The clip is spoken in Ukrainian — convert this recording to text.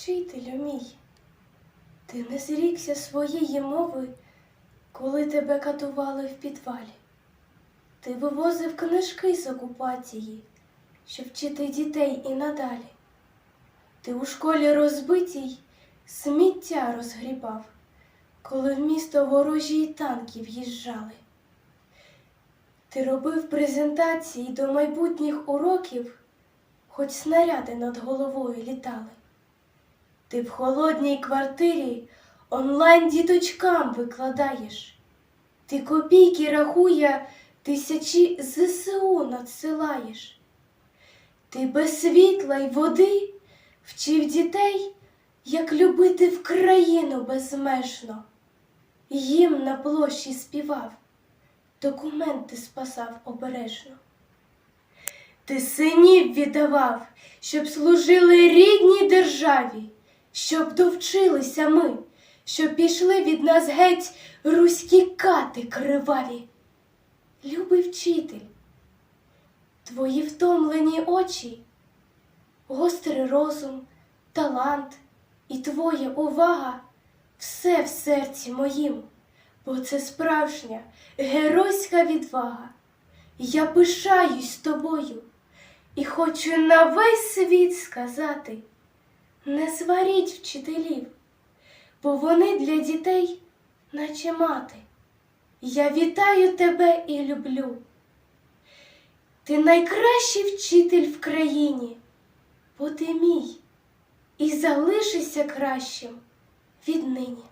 Вчителю мій, ти не зрікся своєї мови, коли тебе катували в підвалі. Ти вивозив книжки з окупації, щоб вчити дітей і надалі. Ти у школі розбитій сміття розгрібав, коли в місто ворожі танки в'їжджали. Ти робив презентації до майбутніх уроків, хоч снаряди над головою літали. Ти в холодній квартирі онлайн діточкам викладаєш. Ти копійки рахує, тисячі ЗСУ надсилаєш. Ти без світла й води вчив дітей, як любити в країну безмежно. Їм на площі співав, документи спасав обережно. Ти синів віддавав, щоб служили рідній державі, щоб довчилися ми, щоб пішли від нас геть руські кати криваві. Любий вчитель, твої втомлені очі, гострий розум, талант і твоя увага все в серці моїм, бо це справжня геройська відвага. Я пишаюсь тобою і хочу на весь світ сказати, не сваріть вчителів, бо вони для дітей, наче мати. Я вітаю тебе і люблю. Ти найкращий вчитель в країні, бо ти мій, і залишишся кращим віднині.